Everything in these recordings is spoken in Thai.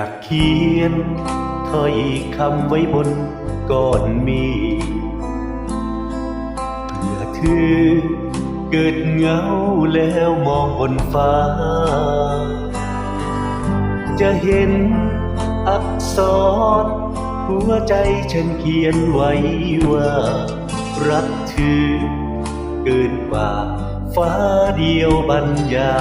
ากเขียนถ้อยคำไว้บนก้อนมีเพื่อเธอเกิดเหงาแล้วมองบนฟ้า จะเห็นอักษร หัวใจฉันเขียนไว้ว่า รักเธอเกินกว่าฟ้าเดียวบรรยา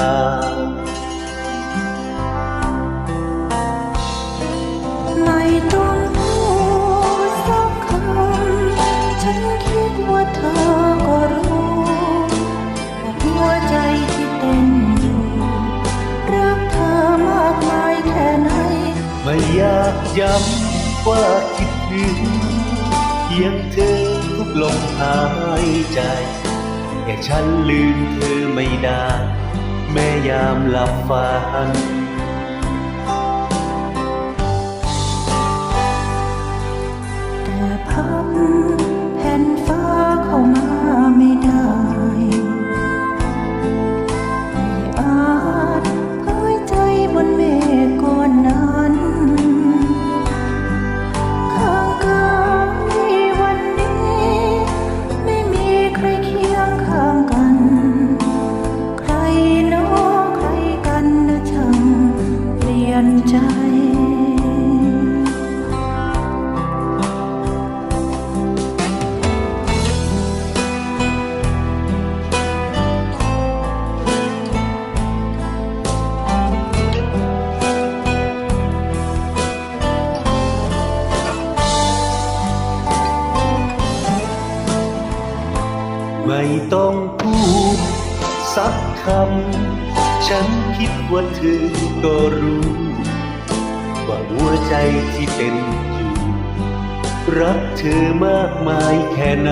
อยากย้ำว่าคิดถึงเพียงเธอทุกลมหายใจ แต่ฉันลืมเธอไม่ได้ แม้ยามหลับฝัน ใจไม่ต้องพูดสักคำ ฉันคิดว่าเธอก็รู้ ว่าหัวใจที่เต้นอยู่ รักเธอมากมายแค่ไหน